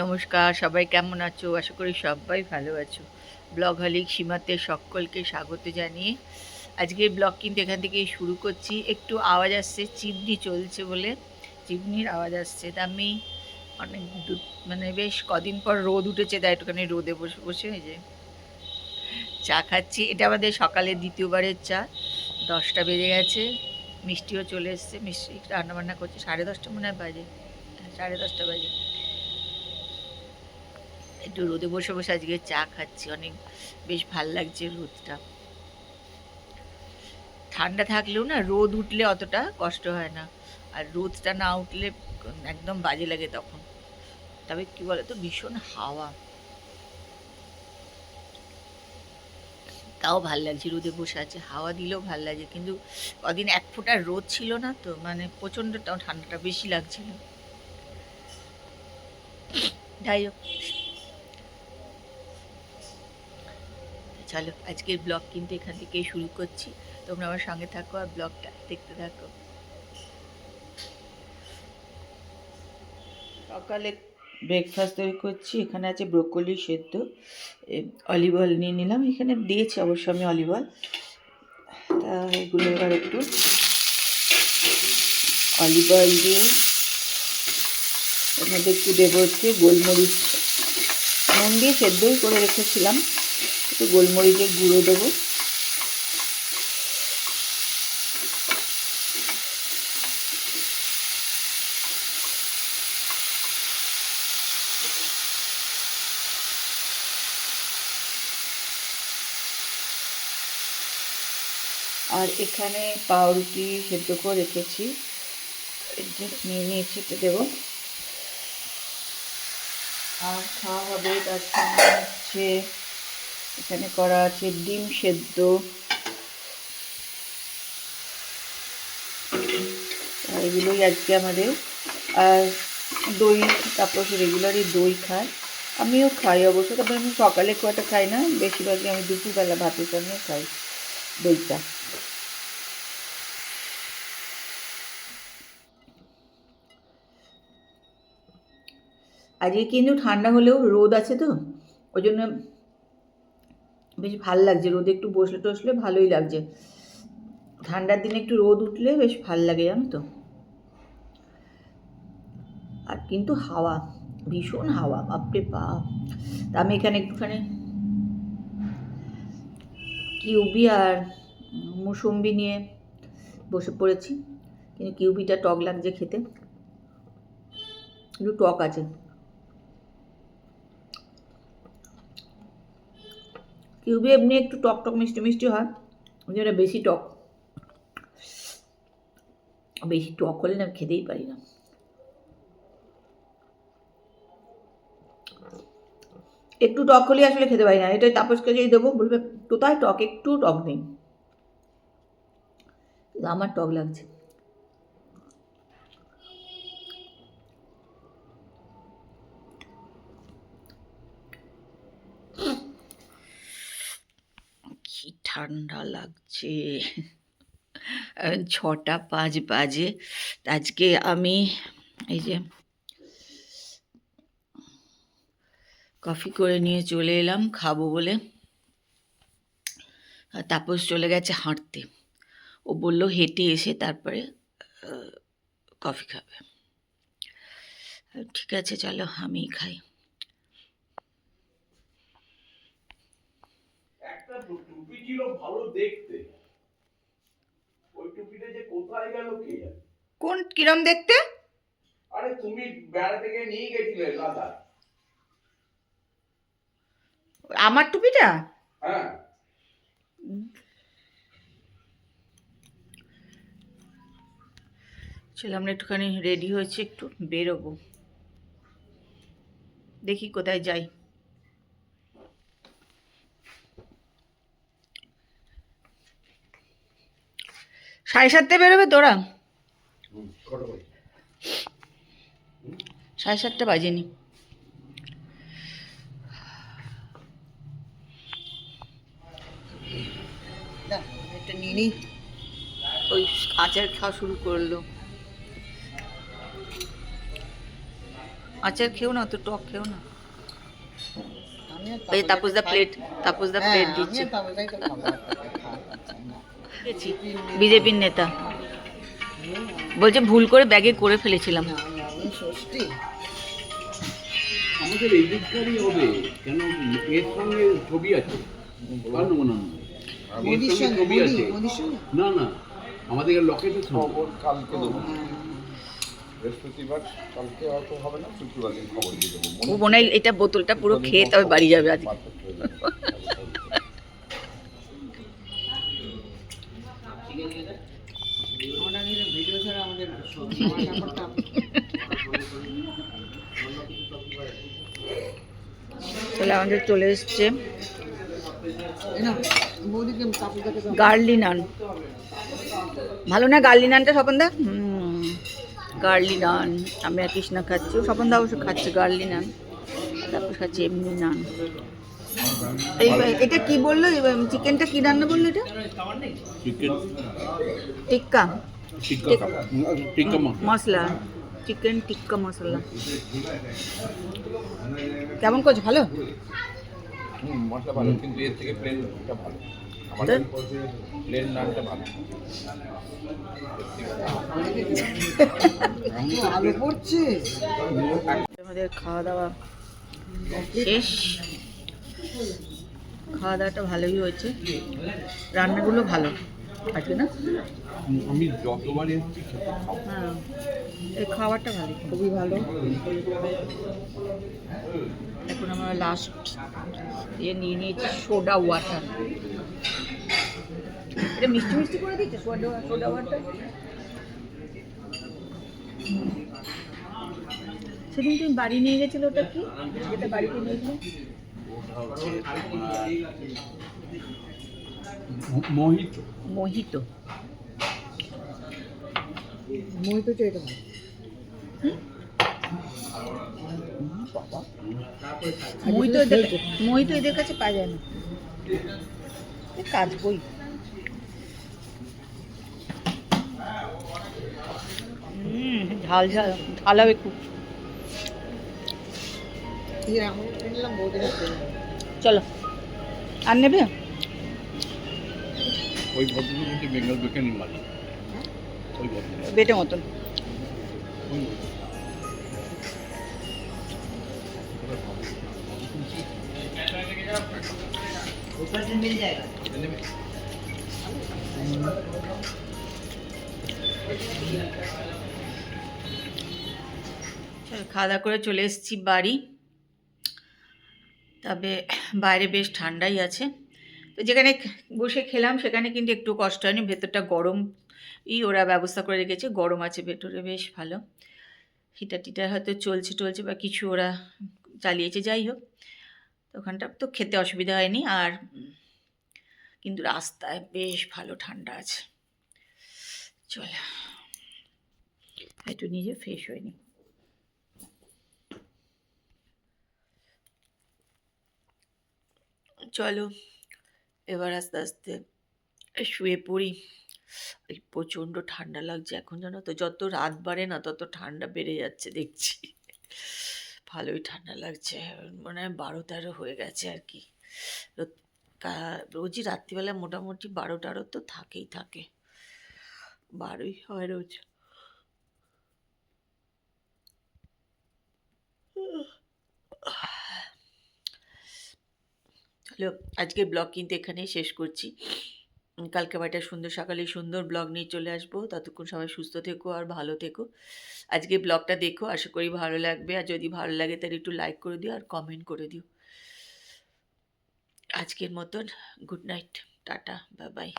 নমস্কার, সবাই কেমন আছো? আশা করি সবাই ভালো আছো। ব্লগ হলিক সীমাতে সকলকে স্বাগত জানিয়ে আজকের ব্লগ কিন্তু এখান থেকেই শুরু করছি। একটু আওয়াজ আসছে, চিমনি চলছে বলে। চিমনির আওয়াজ আসছে। তা আমি অনেক মানে বেশ কদিন পর রোদ উঠেছে, তাই একটুখানি রোদে বসে বসে এই যে চা খাচ্ছি। এটা আমাদের সকালের দ্বিতীয়বারের চা। দশটা বেজে গেছে। মিষ্টিও চলে এসছে, মিষ্টি রান্নাবান্না করছে, সাড়ে দশটা মনে হয় বাজে, সাড়ে দশটা বাজে। একটু রোদে বসে বসে আজকে চা খাচ্ছি, অনেক বেশ ভালো লাগছে রোদটা। ঠান্ডা থাকলেও না রোদ উঠলে অতটা কষ্ট হয় না, আর রোদটা না উঠলে একদম বাজে লাগে তখন। তবে কি বলতো, ভীষণ হাওয়া। তাও ভালো লাগছে, রোদে বসে আছে, হাওয়া দিলেও ভালো লাগে। কিন্তু কদিন এক ফোঁটা রোদ ছিল না তো মানে প্রচণ্ড ঠান্ডাটা বেশি লাগছিল। যাই হোক। চলো, আজকের ব্লগ কিন্তু এখান থেকে শুরু করছি। তোমরা আমার সঙ্গে থাকো আর ব্লগটা দেখতে থাকো। সকালে ব্রেকফাস্ট তৈরি করছি, এখানে আছে ব্রোকলি সেদ্ধ অলিভ অয়েল নিয়ে নিলাম, এখানে দিয়েছি অবশ্য আমি অলিভ অয়েল তা এগুলো এবার একটু অলিভ অয়েল দিয়ে এর মধ্যে একটু দেবো হচ্ছে গোলমরিচ। নুন দিয়ে সেদ্ধই করে রেখেছিলাম, একটু গোলমরিচের গুঁড়ো দেবো। আর এখানে পাউরুটি সেদ্ধ করে রেখেছি। নিয়ে নিয়েছি, এটা দেবো। আর খাওয়া হবে, তার সঙ্গে হচ্ছে এখানে করা আছে ডিম সেদ্ধ। এগুলোই আজকে আমাদের। আর দই তারপর রেগুলারই দই খায়। আমিও খাই অবশ্য তারপর আমি সকালে খুব একটা খাই না। বেশিরভাগই আমি দুপুরবেলা ভাতের সঙ্গে খাই দইটা। আজকে কিন্তু ঠান্ডা হলেও রোদ আছে তো ওই জন্য বেশ ভালো লাগছে। রোদে একটু বসলে টসলে ভালোই লাগছে। ঠান্ডার দিনে একটু রোদ উঠলে বেশ ভালো লাগে, জানো তো। আর কিন্তু হাওয়া, ভীষণ হাওয়া, বাপরে বাপ। তা আমি এখানে একটুখানি কিউবি আর মুসম্বি নিয়ে বসে পড়েছি। কিন্তু কিউবিটা টক লাগছে খেতে। একটু টক আছে। কিউবি এমনি একটু টক টক মিষ্টি মিষ্টি হয়। জন্য বেশি টক। বেশি টক হলে না খেতেই পারি না। একটু টক হলে আসলে খেতে পারি না। এটাই তাপসকে যদি দেবো বলবে কোথায় টক, একটু টক নেই। আমার টক লাগছে। কি ঠান্ডা লাগছে। ছটা পাঁচ বাজে। আজকে আমি এই যে কফি করে নিয়ে চলে এলাম, খাব বলে। তাপস চলে গেছে হাঁটতে। ও বলল হেঁটে এসে তারপরে কফি খাবে। ঠিক আছে, চলো আমি খাই। ছিল ভালো দেখতে? ওই টুপিটা যে কোথায় গেল কে জানে? কোন কিরম দেখতে? আরে তুমি বেড়া থেকে নিয়ে গেছিলে দাদা আমার টুপিটা? হ্যাঁ। চলো আমরা একটুখানি রেডি হয়েছি একটু বেরোবো। দেখি কোথায় যাই। সাড়ে সাতটায় বেরোবে তোরা? সাড়ে সাতটা বাজেনি। নিয়ে নিই ওই আচার খাওয়া শুরু করল। আচার খেও না তো টক খেও না। তাপস দা প্লেট তাপস দা প্লেট দিচ্ছে। বিজেপির নেতা। বলছে ভুল করে ব্যাগে করে ফেলেছিলাম। না না আমাদের খবর কালকে দেবো। বৃহস্পতিবার কালকে হয়তো হবে না শুক্রবার দিন খবর দিয়ে দেবো। মনে এটা বোতলটা পুরো খেয়ে তবে বাড়ি যাবে আজকে মারপিট হয়ে যাবে। আমরা আগে ভিডিও ছাড়া আমাদের জামা কাপড়টা তাহলে আমাদের চলে এসছে। গার্লি নান। ভালো না গার্লি নানটা স্বপনদা গার্লি নান। আমি আর কৃষ্ণা খাচ্ছি। ও স্বপনদা অবশ্য খাচ্ছে গার্লি নান। তারপর খাচ্ছে এমনি নান। এই এটা কি বলল? চিকেনটা কি রান্না বলল এটা? টিক্কা। টিক্কা টিক্কা মশলা চিকেন টিক্কা মশলা কেমন করছ? ভালো? মশলা ভালো কিন্তু এর থেকে প্লেনটা ভালো। প্লেন নানটা আমাদের খাওয়া দাওয়া শেষ। খাওয়া দাওয়াটা ভালোই হয়েছে। রান্নাগুলো ভালো। আজকে না? আমি যতবার এসেছি হ্যাঁ এই খাবারটা ভালো খুবই ভালো। এখন আমরা লাস্ট ইয়ে নিয়ে নিয়েছি সোডা ওয়াটার এটা মিষ্টি মিষ্টি করে দিচ্ছে সোডা সোডা ওয়াটার সেদিন তুমি বাড়ি নিয়ে গেছিলে ওটা কি? যেটা বাড়িতে নিয়েছিলে মোহিত। মোহিত। মোহিত তো মোহিত এদের মোহিত এদের কাছে পাওয়া যায় না। কাজ বই। হুম ঝাল ঝাল ঝাল হবে খুব। চলো। আর নেবে? ওই ভদ্রলোক বেঙ্গল মালিক। ওই ভদ্রলোক। বেটে মতন। খাওয়া দাওয়া করে চলে এসেছি বাড়ি। তবে বাইরে বেশ ঠান্ডাই আছে। তো যেখানে বসে খেলাম, সেখানে কিন্তু একটু কষ্ট হয়নি। ভেতরটা গরম ই ওরা ব্যবস্থা করে রেখেছে। গরম আছে ভেতরে, বেশ ভালো। হিটার টিটার হয়তো চলছে, টলছে বা কিছু ওরা চালিয়েছে, যাই হোক। ওখানটা তো খেতে অসুবিধা হয়নি। আর কিন্তু রাস্তায় বেশ ভালো ঠান্ডা আছে। চল, একটু নিজে ফ্রেশ হয়নি চলো। এবার আস্তে আস্তে শুয়ে পড়ি। প্রচণ্ড ঠান্ডা লাগছে এখন জানো তো, যত রাত বাড়ে না তত ঠান্ডা বেড়ে যাচ্ছে দেখছি। ভালোই ঠান্ডা লাগছে মানে বারো তেরো হয়ে গেছে আর কি। রোজই রাত্রিবেলা মোটামুটি বারো তেরো তো থাকেই থাকে। বারোই হয় রোজ। চলো আজকে ব্লগ কিন্তু এখানেই শেষ করছি। কালকে আবার একটা সুন্দর সকালে সুন্দর ব্লগ নিয়ে চলে আসব। ততক্ষণ সবাই সুস্থ থেকো আর ভালো থেকো। আজকে ব্লগটা দেখো, আশা করি ভালো লাগবে। আর যদি ভালো লাগে তাহলে একটু লাইক করে দিও আর কমেন্ট করে দিও। আজকের মতন good night tata bye bye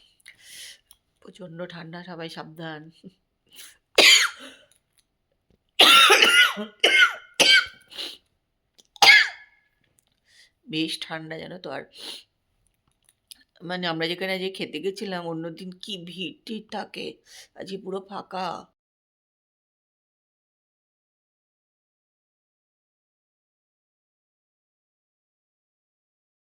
প্রচণ্ড ঠান্ডা, সবাই সাবধান। বেশ ঠান্ডা জানো তো। আর মানে আমরা যেখানে যে খেতে গেছিলাম, অন্যদিন কি ভিড় টির থাকে, আজকে পুরো ফাঁকা।